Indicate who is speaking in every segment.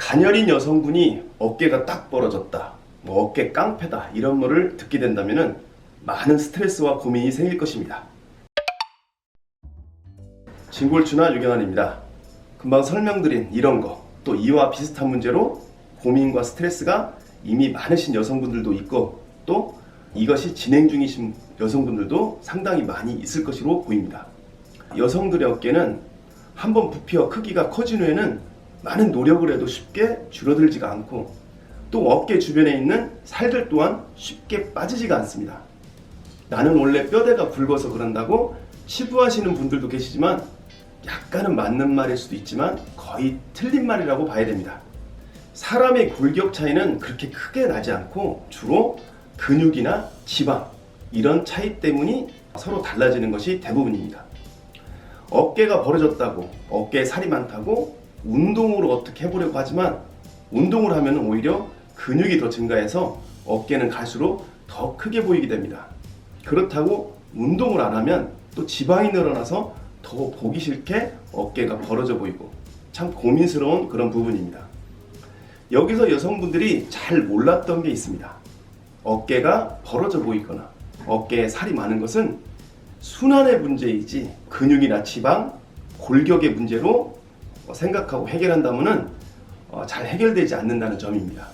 Speaker 1: 가녀린 여성분이 어깨가 딱 벌어졌다, 뭐 어깨 깡패다 이런 말을 듣게 된다면 많은 스트레스와 고민이 생길 것입니다. 진골추나 유경환입니다. 금방 설명드린 이런 거, 또 이와 비슷한 문제로 고민과 스트레스가 이미 많으신 여성분들도 있고, 또 이것이 진행 중이신 여성분들도 상당히 많이 있을 것으로 보입니다. 여성들의 어깨는 한번 부피와 크기가 커진 후에는 많은 노력을 해도 쉽게 줄어들지가 않고, 또 어깨 주변에 있는 살들 또한 쉽게 빠지지가 않습니다. 나는 원래 뼈대가 굵어서 그런다고 치부하시는 분들도 계시지만 약간은 맞는 말일 수도 있지만 거의 틀린 말이라고 봐야 됩니다. 사람의 골격 차이는 그렇게 크게 나지 않고 주로 근육이나 지방 이런 차이 때문이 서로 달라지는 것이 대부분입니다. 어깨가 벌어졌다고 어깨에 살이 많다고 운동으로 어떻게 해보려고 하지만 운동을 하면 오히려 근육이 더 증가해서 어깨는 갈수록 더 크게 보이게 됩니다. 그렇다고 운동을 안 하면 또 지방이 늘어나서 더 보기 싫게 어깨가 벌어져 보이고 참 고민스러운 그런 부분입니다. 여기서 여성분들이 잘 몰랐던 게 있습니다. 어깨가 벌어져 보이거나 어깨에 살이 많은 것은 순환의 문제이지 근육이나 지방, 골격의 문제로 생각하고 해결한다면은 어, 잘 해결되지 않는다는 점입니다.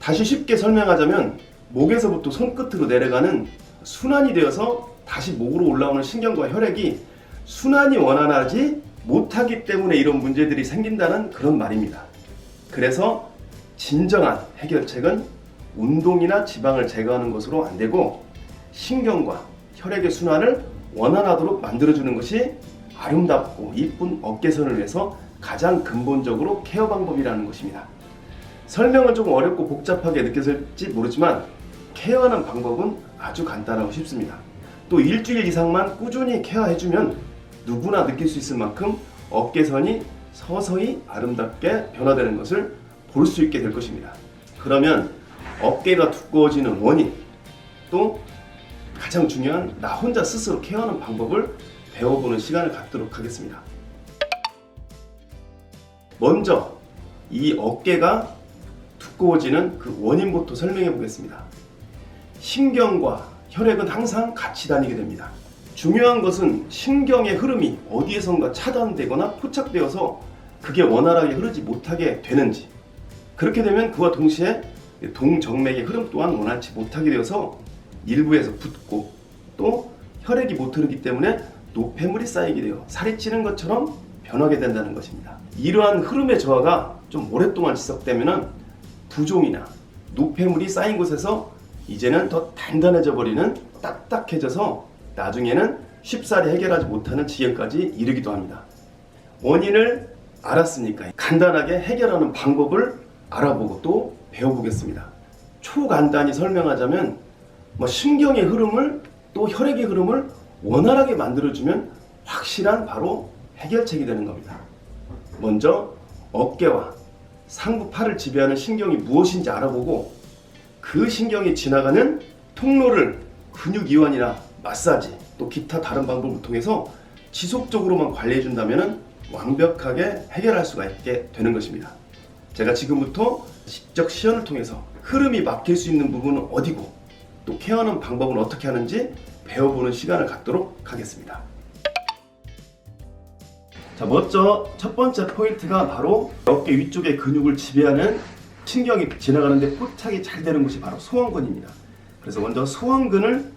Speaker 1: 다시 쉽게 설명하자면 목에서부터 손끝으로 내려가는 순환이 되어서 다시 목으로 올라오는 신경과 혈액이 순환이 원활하지 못하기 때문에 이런 문제들이 생긴다는 그런 말입니다. 그래서 진정한 해결책은 운동이나 지방을 제거하는 것으로 안 되고 신경과 혈액의 순환을 원활하도록 만들어주는 것이 아름답고 이쁜 어깨선을 위해서 가장 근본적으로 케어 방법이라는 것입니다. 설명은 조금 어렵고 복잡하게 느껴질지 모르지만 케어하는 방법은 아주 간단하고 쉽습니다. 또 일주일 이상만 꾸준히 케어해주면 누구나 느낄 수 있을 만큼 어깨선이 서서히 아름답게 변화되는 것을 볼 수 있게 될 것입니다. 그러면 어깨가 두꺼워지는 원인 또 가장 중요한 나 혼자 스스로 케어하는 방법을 배워보는 시간을 갖도록 하겠습니다. 먼저 이 어깨가 두꺼워지는 그 원인부터 설명해 보겠습니다. 신경과 혈액은 항상 같이 다니게 됩니다. 중요한 것은 신경의 흐름이 어디에선가 차단되거나 포착되어서 그게 원활하게 흐르지 못하게 되는지 그렇게 되면 그와 동시에 동정맥의 흐름 또한 원활치 못하게 되어서 일부에서 붓고 또 혈액이 못 흐르기 때문에 노폐물이 쌓이게 되어 살이 찌는 것처럼 변하게 된다는 것입니다. 이러한 흐름의 저하가 좀 오랫동안 지속되면 부종이나 노폐물이 쌓인 곳에서 이제는 더 단단해져 버리는 딱딱해져서 나중에는 쉽사리 해결하지 못하는 지경까지 이르기도 합니다. 원인을 알았으니까 간단하게 해결하는 방법을 알아보고 또 배워보겠습니다. 초간단히 설명하자면 뭐 신경의 흐름을 또 혈액의 흐름을 원활하게 만들어주면 확실한 바로 해결책이 되는 겁니다. 먼저 어깨와 상부 팔을 지배하는 신경이 무엇인지 알아보고 그 신경이 지나가는 통로를 근육 이완이나 마사지 또 기타 다른 방법을 통해서 지속적으로만 관리해 준다면 완벽하게 해결할 수가 있게 되는 것입니다. 제가 지금부터 직접 시연을 통해서 흐름이 막힐 수 있는 부분은 어디고 또 케어하는 방법은 어떻게 하는지 배워보는 시간을 갖도록 하겠습니다. 자, 먼저 첫 번째 포인트가 바로 어깨 위쪽의 근육을 지배하는 신경이 지나가는데 포착이 잘 되는 곳이 바로 소원근입니다. 그래서 먼저 소원근을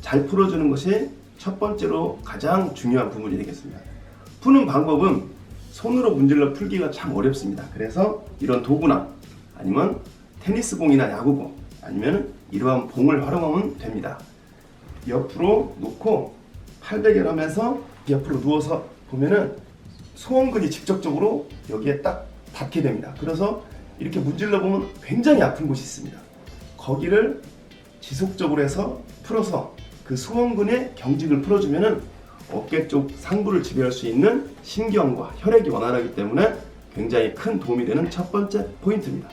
Speaker 1: 잘 풀어주는 것이 첫 번째로 가장 중요한 부분이 되겠습니다. 푸는 방법은 손으로 문질러 풀기가 참 어렵습니다. 그래서 이런 도구나 아니면 테니스 공이나 야구공 아니면 이러한 봉을 활용하면 됩니다. 옆으로 놓고 팔베개를 하면서 옆으로 누워서 보면은 소원근이 직접적으로 여기에 딱 닿게 됩니다. 그래서 이렇게 문질러 보면 굉장히 아픈 곳이 있습니다. 거기를 지속적으로 해서 풀어서 그 소원근의 경직을 풀어주면은 어깨 쪽 상부를 지배할 수 있는 신경과 혈액이 원활하기 때문에 굉장히 큰 도움이 되는 첫 번째 포인트입니다.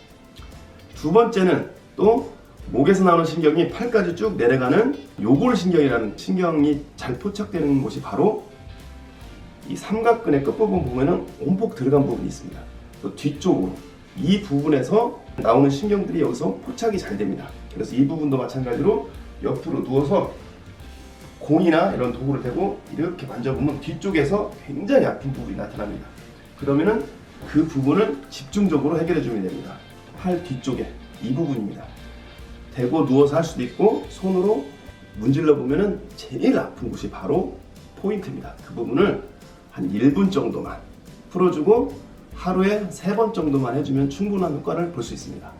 Speaker 1: 두 번째는 또 목에서 나오는 신경이 팔까지 쭉 내려가는 요골 신경이라는 신경이 잘 포착되는 곳이 바로 이 삼각근의 끝부분 보면은 온폭 들어간 부분이 있습니다. 또 뒤쪽으로 이 부분에서 나오는 신경들이 여기서 포착이 잘 됩니다. 그래서 이 부분도 마찬가지로 옆으로 누워서 공이나 이런 도구를 대고 이렇게 만져보면 뒤쪽에서 굉장히 아픈 부분이 나타납니다. 그러면은 그 부분을 집중적으로 해결해 주면 됩니다. 팔 뒤쪽에 이 부분입니다. 대고 누워서 할 수도 있고 손으로 문질러 보면은 제일 아픈 곳이 바로 포인트입니다. 그 부분을 한 1분 정도만 풀어주고 하루에 3번 정도만 해주면 충분한 효과를 볼 수 있습니다.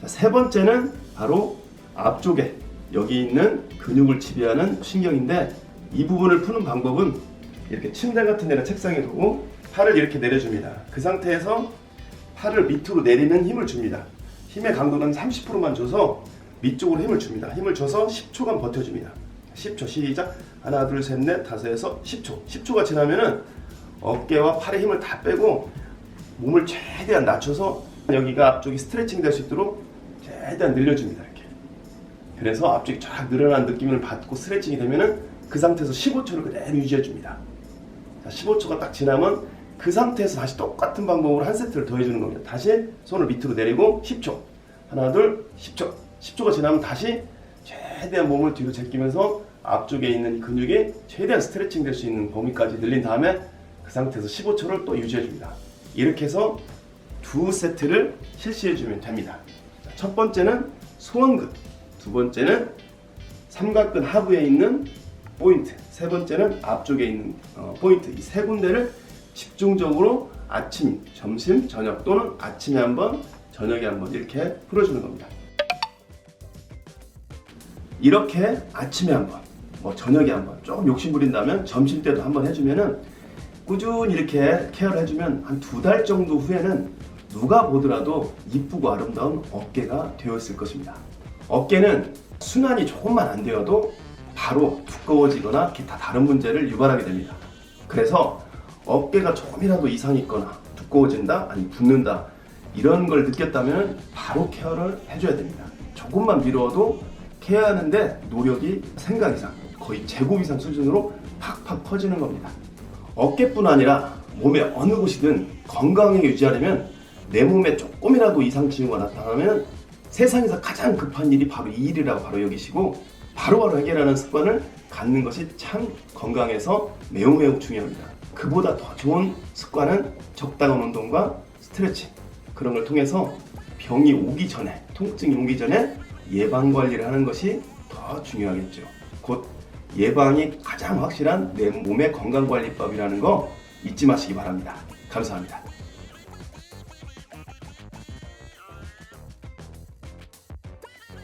Speaker 1: 자, 세 번째는 바로 앞쪽에 여기 있는 근육을 지배하는 신경인데 이 부분을 푸는 방법은 이렇게 침대 같은 데나 책상에 두고 팔을 이렇게 내려줍니다. 그 상태에서 팔을 밑으로 내리는 힘을 줍니다. 힘의 강도는 30%만 줘서 밑쪽으로 힘을 줍니다. 힘을 줘서 10초간 버텨줍니다. 10초 시작. 하나 둘 셋 넷 다섯에서 10초. 10초가 지나면은 어깨와 팔의 힘을 다 빼고 몸을 최대한 낮춰서 여기가 앞쪽이 스트레칭 될 수 있도록 최대한 늘려줍니다 이렇게. 그래서 앞쪽이 쫙 늘어난 느낌을 받고 스트레칭이 되면은 그 상태에서 15초를 그대로 유지해 줍니다. 자, 15초가 딱 지나면 그 상태에서 다시 똑같은 방법으로 한 세트를 더 해주는 겁니다. 다시 손을 밑으로 내리고 10초. 하나 둘 10초. 10초가 지나면 다시 최대한 몸을 뒤로 제끼면서 앞쪽에 있는 이 근육이 최대한 스트레칭 될 수 있는 범위까지 늘린 다음에 그 상태에서 15초를 또 유지해 줍니다 이렇게 해서 두 세트를 실시해 주면 됩니다. 자, 첫 번째는 소원근, 두 번째는 삼각근 하부에 있는 포인트, 세 번째는 앞쪽에 있는 어, 포인트 이 세 군데를 집중적으로 아침, 점심, 저녁 또는 아침에 한번, 저녁에 한번 이렇게 풀어주는 겁니다. 이렇게 아침에 한번, 뭐 저녁에 한번 조금 욕심 부린다면 점심 때도 한번 해주면은 꾸준히 이렇게 케어를 해주면 한 두 달 정도 후에는 누가 보더라도 이쁘고 아름다운 어깨가 되어 있을 것입니다. 어깨는 순환이 조금만 안 되어도 바로 두꺼워지거나 기타 다른 문제를 유발하게 됩니다. 그래서 어깨가 조금이라도 이상이 있거나 두꺼워진다, 아니 붓는다 이런 걸 느꼈다면 바로 케어를 해줘야 됩니다. 조금만 미뤄도 케어하는데 노력이 생각 이상, 거의 제곱 이상 수준으로 팍팍 퍼지는 겁니다. 어깨뿐 아니라 몸의 어느 곳이든 건강하게 유지하려면 내 몸에 조금이라도 이상 징후가 나타나면 세상에서 가장 급한 일이 바로 이 일이라고 바로 여기시고 바로바로 해결하는 습관을 갖는 것이 참 건강에서 매우 매우 중요합니다. 그보다 더 좋은 습관은 적당한 운동과 스트레칭 그런 걸 통해서 병이 오기 전에 통증이 오기 전에 예방 관리를 하는 것이 더 중요하겠죠. 곧 예방이 가장 확실한 내 몸의 건강 관리법이라는 거 잊지 마시기 바랍니다. 감사합니다.